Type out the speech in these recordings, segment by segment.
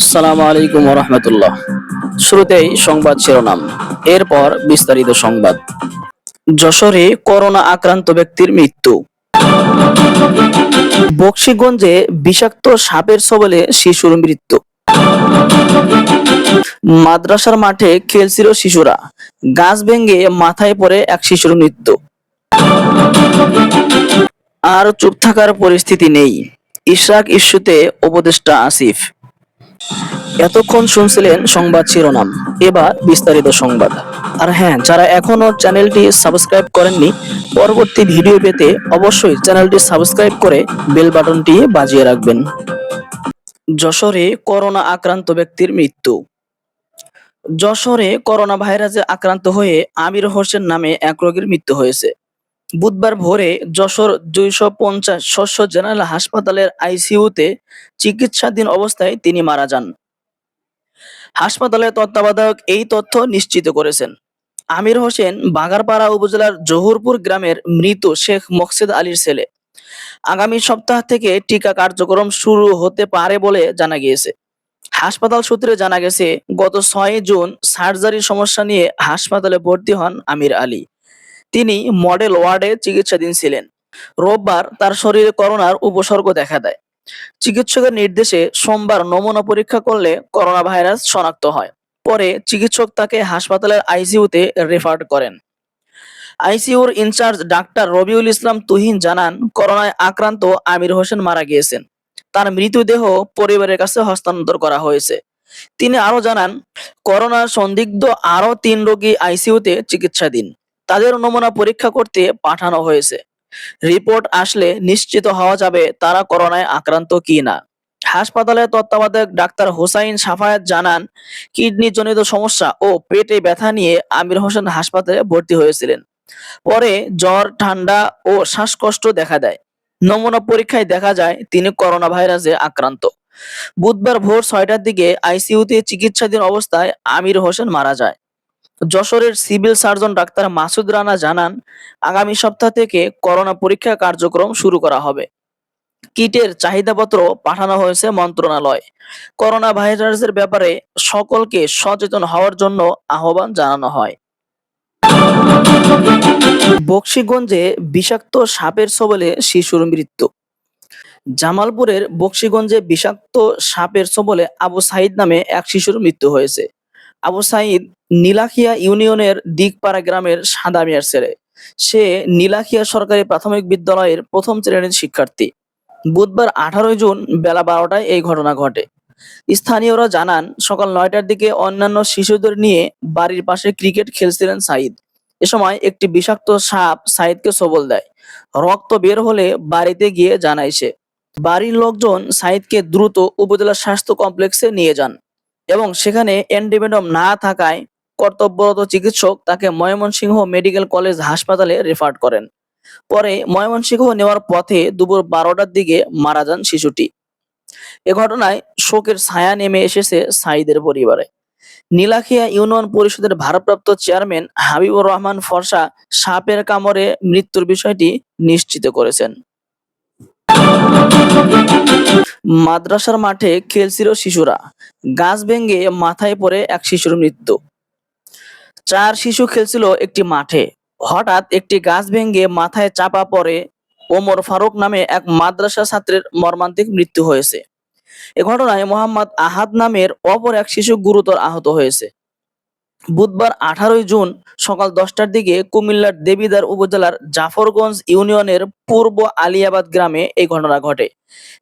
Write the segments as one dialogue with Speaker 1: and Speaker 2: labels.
Speaker 1: সালাম আলাইকুম রহমতুল্লাহ শুরুতেই সংবাদ শিরোনাম, এরপর বিস্তারিত সংবাদ। যশোরে করোনা আক্রান্ত ব্যক্তির মৃত্যু। বক্সিগঞ্জে বিষাক্ত সাপের সবলে শিশুর মৃত্যু। মাদ্রাসার মাঠে খেলছিল শিশুরা। গাছ ভেঙে মাথায় পড়ে এক শিশুর মৃত্যু। আর চুপ থাকার পরিস্থিতি নেই। ইশরাক ইস্যুতে উপদেষ্টা আসিফ। এতক্ষণ শুনছিলেন সংবাদ শিরোনাম, এবার বিস্তারিত সংবাদ। আর হ্যাঁ যারা এখনও চ্যানেলটি সাবস্ক্রাইব করেননি, পরবর্তী ভিডিও পেতে অবশ্যই চ্যানেলটি সাবস্ক্রাইব করে বেল বাটনটি বাজিয়ে রাখবেন। যশোরে করোনা আক্রান্ত ব্যক্তির মৃত্যু। যশোরে করোনা ভাইরাসে আক্রান্ত হয়ে আমির হোসেন নামে এক রোগীর মৃত্যু হয়েছে। বুধবার ভোরে যশোর দুইশো পঞ্চাশ শস্য জেনারেল হাসপাতালের আইসিইউতে চিকিৎসাধীন অবস্থায় তিনি মারা যান। হাসপাতালের তত্ত্বাবধায়ক এই তথ্য নিশ্চিত করেছেন। আমির হোসেন বাগারপাড়া উপজেলার জহুরপুর গ্রামের মৃত শেখ মকসেদ আলীর ছেলে। আগামী সপ্তাহ থেকে টিকা কার্যক্রম শুরু হতে পারে বলে জানা গিয়েছে। হাসপাতাল সূত্রে জানা গেছে, গত ছয় জুন সার্জারির সমস্যা নিয়ে হাসপাতালে ভর্তি হন আমির আলী। তিনি মডেল ওয়ার্ডে চিকিৎসাধীন ছিলেন। রোববার তার শরীরে করোনার উপসর্গ দেখা দেয়। চিকিৎসকের নির্দেশে সোমবার নমুনা পরীক্ষা করলে করোনা ভাইরাস শনাক্ত হয়। পরে চিকিৎসক তাকে হাসপাতালের আইসিইউতে রেফার করেন। আইসিইউর ইনচার্জ ডাক্তার রবিউল ইসলাম তুহিন জানান, করোনায় আক্রান্ত আমির হোসেন মারা গিয়েছেন। তার মৃতদেহ পরিবারের কাছে হস্তান্তর করা হয়েছে। তিনি আরও জানান করোনা সন্দিগ্ধ আরও তিন রোগী আইসিইউতে চিকিৎসাধীন। তাদের নমুনা পরীক্ষা করতে পাঠানো হয়েছে। রিপোর্ট আসলে নিশ্চিত হওয়া যাবে তারা করোনায় আক্রান্ত কি না হাসপাতালের তত্ত্বাবধায়ক ডাক্তার হোসাইন সাফায়াত জানান কিডনি জনিত সমস্যা ও পেটে ব্যথা নিয়ে আমির হোসেন হাসপাতালে ভর্তি হয়েছিলেন। পরে জ্বর, ঠান্ডা ও শ্বাসকষ্ট দেখা দেয়। নমুনা পরীক্ষায় দেখা যায়, তিনি করোনা ভাইরাসে আক্রান্ত। বুধবার ভোর ছয়টার দিকে আইসিইউতে চিকিৎসাধীন অবস্থায় আমির হোসেন মারা যায়। যশোরের civil surgeon doctor Masud Rana জানান, আগামী সপ্তাহ থেকে করোনা পরীক্ষা কার্যক্রম শুরু করা হবে। কিটের চাহিদাপত্র পাঠানো হয়েছে মন্ত্রণালয়। করোনা ভাইরাসের ব্যাপারে সকলকে সচেতন হওয়ার জন্য আহ্বান জানানো হয়। বক্সিগঞ্জে বিষাক্ত সাপের সবলে শিশুর মৃত্যু। জামালপুরের বক্সিগঞ্জে বিষাক্ত সাপের সবলে আবু সাইদ নামে এক শিশুর মৃত্যু হয়েছে। আবু সাইদ নীলাখিয়া ইউনিয়নের দিকপাড়া গ্রামের সাদা মিয়ার ছেলে। সে নীলাখিয়া সরকারি প্রাথমিক বিদ্যালয়ের প্রথম শ্রেণির শিক্ষার্থী। বুধবার আঠারোই জুন বেলা বারোটায় এই ঘটনা ঘটে। স্থানীয়রা জানান, সকাল নয়টার দিকে অন্যান্য শিশুদের নিয়ে বাড়ির পাশে ক্রিকেট খেলছিলেন সাইদ এ সময় একটি বিষাক্ত সাপ সাইদকে সবল দেয়। রক্ত বের হলে বাড়িতে গিয়ে জানায় সে। বাড়ির লোকজন সাইদকে দ্রুত উপজেলা স্বাস্থ্য কমপ্লেক্সে নিয়ে যান এবং সেখানে অ্যান্টিভেনম না থাকায় কর্তব্যরত চিকিৎসক তাকে ময়মনসিংহ মেডিকেল কলেজ হাসপাতালে রেফার করেন। পরে ময়মনসিংহ নেওয়ার পথে দুপুর বারোটার দিকে মারা যান শিশুটি। এ ঘটনায় শোকের ছায়া নেমে এসেছে সাইদের পরিবারে। নীলাখিয়া ইউনিয়ন পরিষদের ভারপ্রাপ্ত চেয়ারম্যান হাবিবুর রহমান ফরসা সাপের কামড়ে মৃত্যুর বিষয়টি নিশ্চিত করেছেন। মাদ্রাসার মাঠে খেলছিল শিশুরা। গাছ ভেঙে মাথায় পড়ে এক শিশুর মৃত্যু। চার শিশু খেলছিল একটি মাঠে। হঠাৎ একটি গাছ ভেঙে মাথায় চাপা পড়ে ওমর ফারুক নামে এক মাদ্রাসা ছাত্রের মর্মান্তিক মৃত্যু হয়েছে। এ ঘটনায় মোহাম্মদ আহাদ নামের অপর এক শিশু গুরুতর আহত হয়েছে। বুধবার আঠারোই জুন সকাল দশটার দিকে কুমিল্লার দেবিদার উপজেলার জাফরগঞ্জ ইউনিয়নের পূর্ব আলিয়াবাদ গ্রামে এই ঘটনা ঘটে।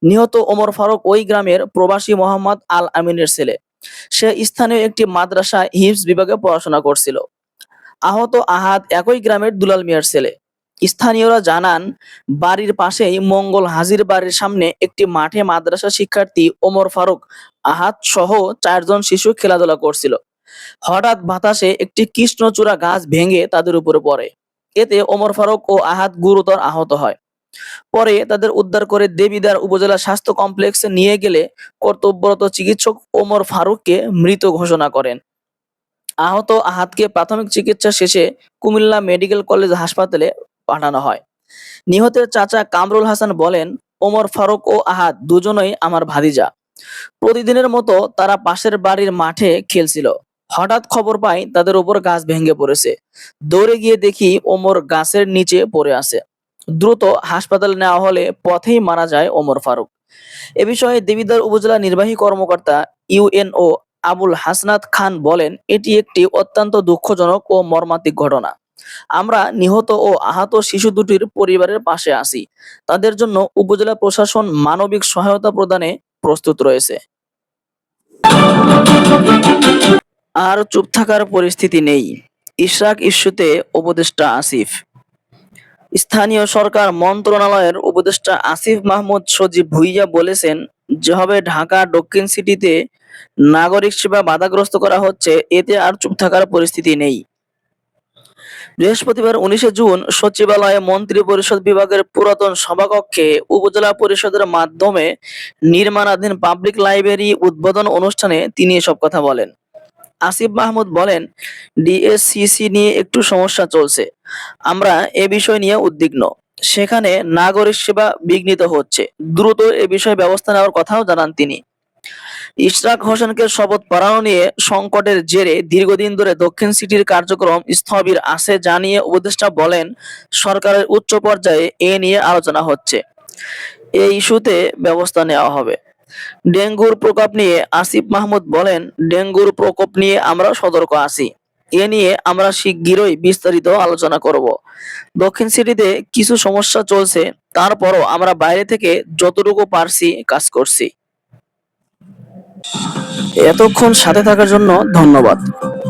Speaker 1: নিহত ওমর ফারুক ওই গ্রামের প্রবাসী মোহাম্মদ আল আমিনের ছেলে। সে স্থানীয় একটি মাদ্রাসা হিফজ বিভাগে পড়াশোনা করছিল। আহত আহাদ একই গ্রামের দুলাল মিয়ার ছেলে। স্থানীয়রা জানান, বাড়ির পাশেই মঙ্গল হাজির বাড়ির সামনে একটি মাঠে মাদ্রাসা শিক্ষার্থী ওমর ফারুক আহাত সহ চারজন শিশু খেলাধুলা করছিল। হঠাৎ বাতাসে একটি কৃষ্ণচূড়া গাছ ভেঙে তাদের উপরে পড়ে। এতে ওমর ফারুক ও আহাত গুরুতর আহত হয়। পরে তাদের উদ্ধার করে দেবিদার উপজেলা স্বাস্থ্য কমপ্লেক্সে নিয়ে গেলে কর্তব্যরত চিকিৎসক ওমর ফারুককে মৃত ঘোষণা করেন। আহত আহাতকে প্রাথমিক চিকিৎসা শেষে কুমিল্লা মেডিকেল কলেজ হাসপাতালে পাঠানো হয়। নিহতের চাচা কামরুল হাসান বলেন, ওমর ফারুক ও আহাত দুজনই আমার ভাদিজা প্রতিদিনের মতো তারা পাশের বাড়ির মাঠে খেলছিল। হঠাৎ খবর পাই তাদের উপর গাছ ভেঙে পড়েছে। দৌড়ে গিয়ে দেখি ওমর গাছের নিচে পড়ে আছে। দ্রুত হাসপাতালে নেওয়া হলে পথেই মারা যায় ওমর ফারুক। এ বিষয়ে দেবিদ্বার উপজেলা নির্বাহী কর্মকর্তা ইউএনও আবুল হাসনাত খান বলেন, এটি একটি অত্যন্ত দুঃখজনক ও মর্মান্তিক ঘটনা। আমরা নিহত ও আহত শিশু দুটির পরিবারের পাশে আছি। তাদের জন্য উপজেলা প্রশাসন মানবিক সহায়তা প্রদানে প্রস্তুত রয়েছে। আর চুপ থাকার পরিস্থিতি নেই। ইশরাক ইস্যুতে উপদেষ্টা আসিফ। স্থানীয় সরকার মন্ত্রণালয়ের উপদেষ্টা আসিফ মাহমুদ সজীব ভুইয়া বলেছেন, যেভাবে ঢাকা দক্ষিণ সিটিতে নাগরিক সেবা বাধাগ্রস্ত করা হচ্ছে, এতে আর চুপ থাকার পরিস্থিতি নেই। বৃহস্পতিবার উনিশে জুন সচিবালয়ে মন্ত্রী পরিষদ বিভাগের পুরাতন সভাকক্ষে উপজেলা পরিষদের মাধ্যমে নির্মাণাধীন পাবলিক লাইব্রেরি উদ্বোধন অনুষ্ঠানে তিনি এসব কথা বলেন। আসিফ মাহমুদ বলেন, ডিএসসিসি নিয়ে একটু সমস্যা চলছে। আমরা এ বিষয় নিয়ে উদ্বিগ্ন। সেখানে নাগরিক সেবা বিঘ্নিত হচ্ছে। দ্রুত এ বিষয়ে ব্যবস্থা নেওয়ার কথাও জানান তিনি। ইশরাক হোসেনকে শপথ পড়ানো নিয়ে সংকটের জেরে দীর্ঘদিন ধরে দক্ষিণ সিটির কার্যক্রম স্থবির আছে জানিয়ে উপদেষ্টা বলেন, সরকারের উচ্চ পর্যায়ে এ নিয়ে আলোচনা হচ্ছে। এই ইস্যুতে ব্যবস্থা নেওয়া হবে। ডেঙ্গুর প্রকোপ নিয়ে আসিফ মাহমুদ বলেন, ডেঙ্গুর প্রকোপ নিয়ে আমরা সতর্ক আছি। এ নিয়ে আমরা শিগগিরই বিস্তারিত আলোচনা করব। দক্ষিণ সিটিতে কিছু সমস্যা চলছে, তারপরও আমরা বাইরে থেকে যতটুকু পারছি কাজ করছি। এতক্ষণ সাথে থাকার জন্য ধন্যবাদ।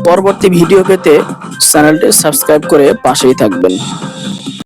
Speaker 1: পরবর্তী ভিডিও পেতে চ্যানেলটি সাবস্ক্রাইব করে পাশেই থাকবেন।